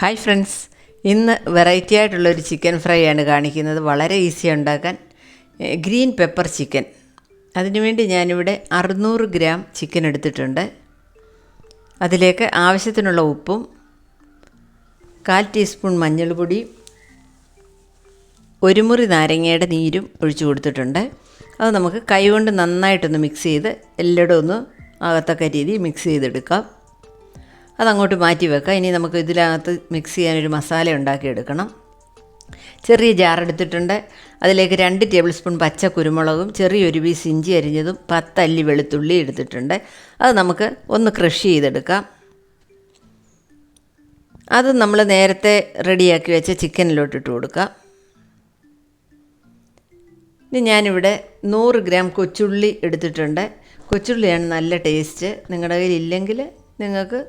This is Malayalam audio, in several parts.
ഹായ് ഫ്രണ്ട്സ് ഇന്ന് വെറൈറ്റി ആയിട്ടുള്ളൊരു ചിക്കൻ ഫ്രൈ ആണ് കാണിക്കുന്നത്. വളരെ ഈസി ഉണ്ടാക്കാൻ. ഗ്രീൻ പെപ്പർ ചിക്കൻ അതിനുവേണ്ടി ഞാനിവിടെ അറുന്നൂറ് ഗ്രാം ചിക്കൻ എടുത്തിട്ടുണ്ട്. അതിലേക്ക് ആവശ്യത്തിനുള്ള ഉപ്പും കാൽ ടീസ്പൂൺ മഞ്ഞൾപ്പൊടി ഒരു മുറി നാരങ്ങയുടെ നീരും ഒഴിച്ചു കൊടുത്തിട്ടുണ്ട്. അത് നമുക്ക് കൈകൊണ്ട് നന്നായിട്ടൊന്ന് മിക്സ് ചെയ്ത് എല്ലായിടും ഒന്ന് ആകത്തക്ക രീതിയിൽ മിക്സ് ചെയ്തെടുക്കാം. അതങ്ങോട്ട് മാറ്റി വെക്കാം. ഇനി നമുക്ക് ഇതിനകത്ത് മിക്സ് ചെയ്യാനൊരു മസാല ഉണ്ടാക്കിയെടുക്കണം. ചെറിയ ജാർ എടുത്തിട്ടുണ്ട്. അതിലേക്ക് രണ്ട് ടേബിൾ സ്പൂൺ പച്ച കുരുമുളകും ചെറിയൊരു പീസ് ഇഞ്ചി അരിഞ്ഞതും പത്തല്ലി വെളുത്തുള്ളി എടുത്തിട്ടുണ്ട്. അത് നമുക്ക് ഒന്ന് ക്രഷ് ചെയ്തെടുക്കാം. അത് നമ്മൾ നേരത്തെ റെഡിയാക്കി വെച്ച ചിക്കനിലോട്ട് ഇട്ട് കൊടുക്കാം. ഇനി ഞാനിവിടെ നൂറ് ഗ്രാം കൊച്ചുള്ളി എടുത്തിട്ടുണ്ട്. കൊച്ചുള്ളിയാണ് നല്ല ടേസ്റ്റ് നിങ്ങളുടെ കയ്യിൽ ഇല്ലെങ്കിൽ നിങ്ങൾക്ക്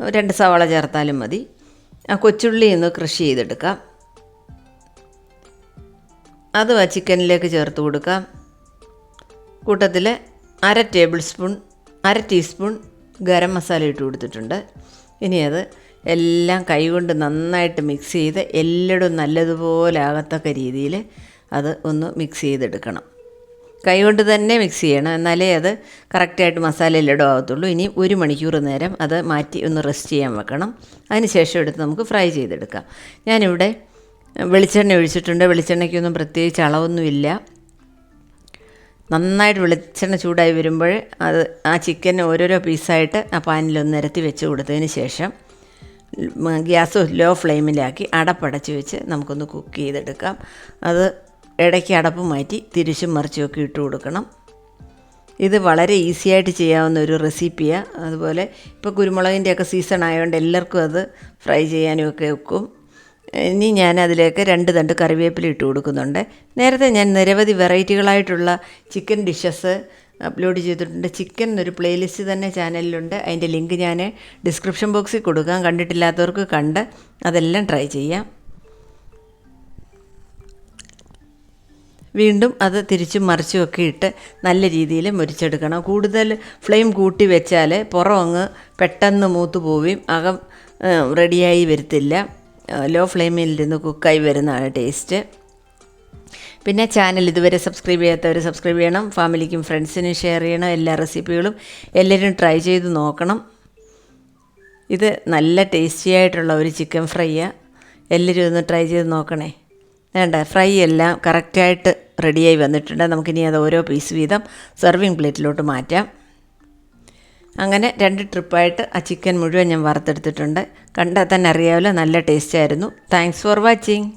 രണ്ട് സവാള ചേർത്താലും മതി. ആ കൊച്ചുള്ളി ഒന്ന് കൃഷി ചെയ്തെടുക്കാം. അത് ആ ചിക്കനിലേക്ക് ചേർത്ത് കൊടുക്കാം. കൂട്ടത്തിൽ അര ടേബിൾ സ്പൂൺ അര ടീസ്പൂൺ ഗരം മസാല ഇട്ട് കൊടുത്തിട്ടുണ്ട്. ഇനി അത് എല്ലാം കൈകൊണ്ട് നന്നായിട്ട് മിക്സ് ചെയ്ത് എല്ലായിടും നല്ലതുപോലെ ആകത്തക്ക രീതിയിൽ അത് ഒന്ന് മിക്സ് ചെയ്തെടുക്കണം. കൈകൊണ്ട് തന്നെ മിക്സ് ചെയ്യണം. എന്നാലേ അത് കറക്റ്റായിട്ട് മസാലയിലിടും ആകത്തുള്ളൂ ഇനി ഒരു മണിക്കൂർ നേരം അത് മാറ്റി ഒന്ന് റെസ്റ്റ് ചെയ്യാൻ വെക്കണം. അതിന് ശേഷം എടുത്ത് നമുക്ക് ഫ്രൈ ചെയ്തെടുക്കാം. ഞാനിവിടെ വെളിച്ചെണ്ണ ഒഴിച്ചിട്ടുണ്ട്. വെളിച്ചെണ്ണയ്ക്കൊന്നും പ്രത്യേകിച്ച് അളവൊന്നുമില്ല. നന്നായിട്ട് വെളിച്ചെണ്ണ ചൂടായി വരുമ്പോൾ അത് ആ ചിക്കൻ ഓരോരോ പീസായിട്ട് ആ പാനിലൊന്ന് നിരത്തി വെച്ച് കൊടുത്തതിന് ശേഷം ഗ്യാസ് ലോ ഫ്ലെയിമിലാക്കി അടപ്പടച്ച് വെച്ച് നമുക്കൊന്ന് കുക്ക് ചെയ്തെടുക്കാം. അത് ഇടയ്ക്ക് അടപ്പ് മാറ്റി തിരിച്ചും മറിച്ചുമൊക്കെ ഇട്ട് കൊടുക്കണം. ഇത് വളരെ ഈസി ആയിട്ട് ചെയ്യാവുന്ന ഒരു റെസിപ്പിയാണ് അതുപോലെ ഇപ്പോൾ കുരുമുളകിന്റെയൊക്കെ സീസൺ ആയതുകൊണ്ട് എല്ലാവർക്കും അത് ഫ്രൈ ചെയ്യാനും ഒക്കെ വെക്കും. ഇനി ഞാൻ അതിലേക്ക് രണ്ട് തണ്ട് കറിവേപ്പില ഇട്ട് കൊടുക്കുന്നുണ്ട്. നേരത്തെ ഞാൻ നിരവധി വെറൈറ്റികളായിട്ടുള്ള ചിക്കൻ ഡിഷസ് അപ്ലോഡ് ചെയ്തിട്ടുണ്ട്. ചിക്കൻ ഒരു പ്ലേലിസ്റ്റ് തന്നെ ചാനലിലുണ്ട്. അതിന്റെ ലിങ്ക് ഞാൻ ഡിസ്ക്രിപ്ഷൻ ബോക്സിൽ കൊടുക്കാം. കണ്ടിട്ടില്ലാത്തവർക്ക് കണ്ട് അതെല്ലാം ട്രൈ ചെയ്യാം. വീണ്ടും അത് തിരിച്ചും മറിച്ചുമൊക്കെ ഇട്ട് നല്ല രീതിയിൽ മുരിച്ചെടുക്കണം. കൂടുതൽ ഫ്ലെയിം കൂട്ടി വെച്ചാൽ പുറം അങ്ങ് പെട്ടെന്ന് മൂത്ത് പോവുകയും അകം റെഡിയായി വരത്തില്ല. ലോ ഫ്ലെയിമിൽ ഇരുന്ന് കുക്കായി വരുന്നതാണ് ടേസ്റ്റ് പിന്നെ ചാനൽ ഇതുവരെ സബ്സ്ക്രൈബ് ചെയ്യാത്തവർ സബ്സ്ക്രൈബ് ചെയ്യണം. ഫാമിലിക്കും ഫ്രണ്ട്സിനും ഷെയർ ചെയ്യണം. എല്ലാ റെസിപ്പികളും എല്ലാവരും ട്രൈ ചെയ്ത് നോക്കണം. ഇത് നല്ല ടേസ്റ്റി ആയിട്ടുള്ള ഒരു ചിക്കൻ ഫ്രൈയാണ് എല്ലാവരും ഒന്ന് ട്രൈ ചെയ്ത് നോക്കണേ. വേണ്ട ഫ്രൈ എല്ലാം കറക്റ്റായിട്ട് റെഡിയായി വന്നിട്ടുണ്ട്. നമുക്കിനി അത് ഓരോ പീസ് വീതം സെർവിങ് പ്ലേറ്റിലോട്ട് മാറ്റാം. അങ്ങനെ രണ്ട് ട്രിപ്പായിട്ട് ആ ചിക്കൻ മുഴുവൻ ഞാൻ വറുത്തെടുത്തിട്ടുണ്ട്. കണ്ടാൽ തന്നെ അറിയാമല്ലോ നല്ല ടേസ്റ്റ് ആയിരുന്നു. Thanks for watching